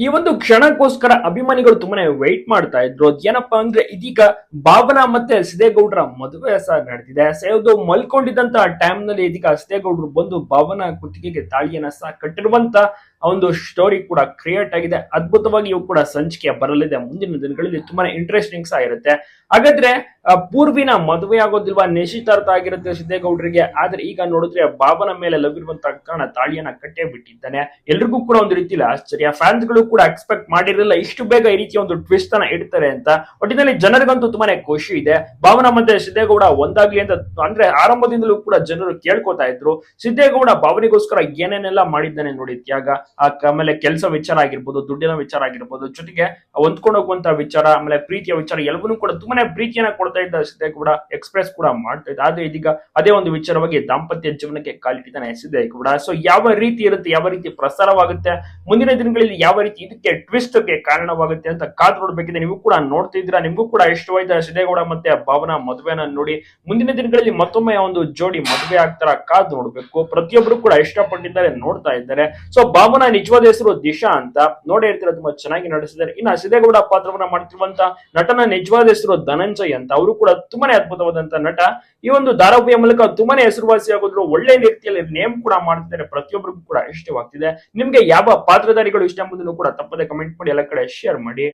ಈ ಒಂದು ಕ್ಷಣಕ್ಕೋಸ್ಕರ ಅಭಿಮಾನಿಗಳು ತುಂಬಾನೇ ವೆಯ್ಟ್ ಮಾಡ್ತಾ ಇದ್ರು. ಏನಪ್ಪಾ ಅಂದ್ರೆ ಇದೀಗ ಭಾವನಾ ಮತ್ತೆ ಸಿದೇಗೌಡರ ಮದುವೆ ಸಹ ನಡೆದಿದೆ. ಸೇವ್ದು ಮಲ್ಕೊಂಡಿದ್ದಂತ ಟೈಮ್ನಲ್ಲಿ ಇದೀಗ ಸಿದ್ದೇಗೌಡರು ಬಂದು ಭಾವನಾ ಕುತ್ತಿಗೆಗೆ ತಾಳಿಯನ್ನ ಸಹ ಕಟ್ಟಿರುವಂತ ಒಂದು ಸ್ಟೋರಿ ಕೂಡ ಕ್ರಿಯೇಟ್ ಆಗಿದೆ. ಅದ್ಭುತವಾಗಿ ಇವು ಕೂಡ ಸಂಚಿಕೆ ಬರಲಿದೆ. ಮುಂದಿನ ದಿನಗಳಲ್ಲಿ ತುಂಬಾನೇ ಇಂಟ್ರೆಸ್ಟಿಂಗ್ ಸಹ ಇರುತ್ತೆ. ಹಾಗಾದ್ರೆ ಪೂರ್ವಿನ ಮದುವೆ ಆಗೋದಿಲ್ವಾ? ನಿಶ್ಚಿತಾರ್ಥ ಆಗಿರುತ್ತೆ ಸಿದ್ದೇಗೌಡರಿಗೆ. ಆದ್ರೆ ಈಗ ನೋಡಿದ್ರೆ ಬಾಬನ ಮೇಲೆ ಲವ್ ಕಾರಣ ತಾಳಿಯನ್ನ ಕಟ್ಟೇ ಬಿಟ್ಟಿದ್ದಾನೆ. ಎಲ್ರಿಗೂ ಕೂಡ ಒಂದು ರೀತಿಯಲ್ಲಿ ಆಶ್ಚರ್ಯ. ಫ್ಯಾನ್ಸ್ಗಳು ಕೂಡ ಎಕ್ಸ್ಪೆಕ್ಟ್ ಮಾಡಿರಲಿಲ್ಲ. ಇಷ್ಟು ಬೇಗ ಈ ರೀತಿಯ ಒಂದು ಟ್ವಿಸ್ಟ್ ಅನ್ನ ಇಡ್ತಾರೆ ಅಂತ. ಒಟ್ಟಿನಲ್ಲಿ ಜನರಿಗಂತೂ ತುಂಬಾನೇ ಖುಷಿ ಇದೆ. ಭಾವನ ಮತ್ತೆ ಸಿದ್ದೇಗೌಡ ಒಂದಾಗ್ಲಿ ಅಂತ ಅಂದ್ರೆ ಆರಂಭದಿಂದಲೂ ಕೂಡ ಜನರು ಕೇಳ್ಕೊತಾ ಇದ್ರು. ಸಿದ್ದೇಗೌಡ ಭಾವನೆಗೋಸ್ಕರ ಏನೇನೆಲ್ಲ ಮಾಡಿದ್ದಾನೆ ನೋಡಿ ತ್ಯಾಗ. ಆ ಆಮೇಲೆ ಕೆಲಸ ವಿಚಾರ ಆಗಿರ್ಬೋದು, ದುಡ್ಡಿನ ವಿಚಾರ ಆಗಿರ್ಬೋದು, ಜೊತೆಗೆ ಹೊಂದ್ಕೊಂಡು ಹೋಗುವಂತ ವಿಚಾರ, ಆಮೇಲೆ ಪ್ರೀತಿಯ ವಿಚಾರ ಎಲ್ಲವನ್ನೂ ಕೂಡ ತುಂಬಾನೇ ಪ್ರೀತಿಯನ್ನ ಕೊಡ್ತಾ ಇದ್ದ ಸಿದ್ದೇಗೌಡ ಎಕ್ಸ್ಪ್ರೆಸ್ ಕೂಡ ಮಾಡ್ತಾ ಇದ್ದ. ಆದ್ರೆ ಇದೀಗ ಅದೇ ಒಂದು ವಿಚಾರವಾಗಿ ದಾಂಪತ್ಯ ಜೀವನಕ್ಕೆ ಕಾಲಿಟ್ಟಿದ್ದಾನೆ ಕೂಡ. ಸೊ ಯಾವ ರೀತಿ ಇರುತ್ತೆ, ಯಾವ ರೀತಿ ಪ್ರಸಾರವಾಗುತ್ತೆ, ಮುಂದಿನ ದಿನಗಳಲ್ಲಿ ಯಾವ ರೀತಿ ಇದಕ್ಕೆ ಟ್ವಿಸ್ಟ್ಗೆ ಕಾರಣವಾಗುತ್ತೆ ಅಂತ ಕಾದು ನೋಡ್ಬೇಕಿದೆ ನೀವು ಕೂಡ ನೋಡ್ತಿದ್ದೀರಾ ನಿಮ್ಗೂ ಕೂಡ ಇಷ್ಟವಾದ ಸಿದ್ದೇಗೌಡ ಮತ್ತೆ ಭಾವನಾ ಮದುವೆನ ನೋಡಿ. ಮುಂದಿನ ದಿನಗಳಲ್ಲಿ ಮತ್ತೊಮ್ಮೆ ಒಂದು ಜೋಡಿ ಮದುವೆ ಆಗ್ತಾರ ಕಾದು ನೋಡ್ಬೇಕು. ಪ್ರತಿಯೊಬ್ರು ಕೂಡ ಇಷ್ಟಪಟ್ಟಿದ್ದಾರೆ, ನೋಡ್ತಾ ಇದ್ದಾರೆ. ಸೊ ಭಾವನಾ ನಿಜವಾದ ಹೆಸರು ದಿಶಾ ಅಂತ ನೋಡೇ ತುಂಬಾ ಚೆನ್ನಾಗಿ ನಡೆಸಿದ್ದಾರೆ ಇನ್ನ ಸಿದ್ದೇಗೌಡ ಪಾತ್ರವನ್ನ ಮಾಡ್ತಿರುವಂತ ನಟನ ನಿಜವಾದ ಹೆಸರು ಧನಂಜಯ್ ಅಂತ, ಅವರು ಕೂಡ ತುಂಬಾನೇ ಅದ್ಭುತವಾದಂತ ನಟ. ಈ ಒಂದು ಧಾರಾವಾಹಿಯ ಮೂಲಕ ತುಂಬಾನೇ ಹೆಸರುವಾಸಿ ಆಗೋದ್ರು ಒಳ್ಳೆ ರೀತಿಯಲ್ಲಿ ನೇಮ್ ಕೂಡ ಮಾಡ್ತಿದ್ದಾರೆ ಪ್ರತಿಯೊಬ್ಬರಿಗೂ ಕೂಡ ಇಷ್ಟವಾಗ್ತಿದೆ. ನಿಮ್ಗೆ ಯಾವ ಪಾತ್ರಧಾರಿಗಳು ಇಷ್ಟ ಎಂಬುದನ್ನು ಕೂಡ ತಪ್ಪದೆ ಕಮೆಂಟ್ ಮಾಡಿ, ಎಲ್ಲ ಕಡೆ ಶೇರ್ ಮಾಡಿ.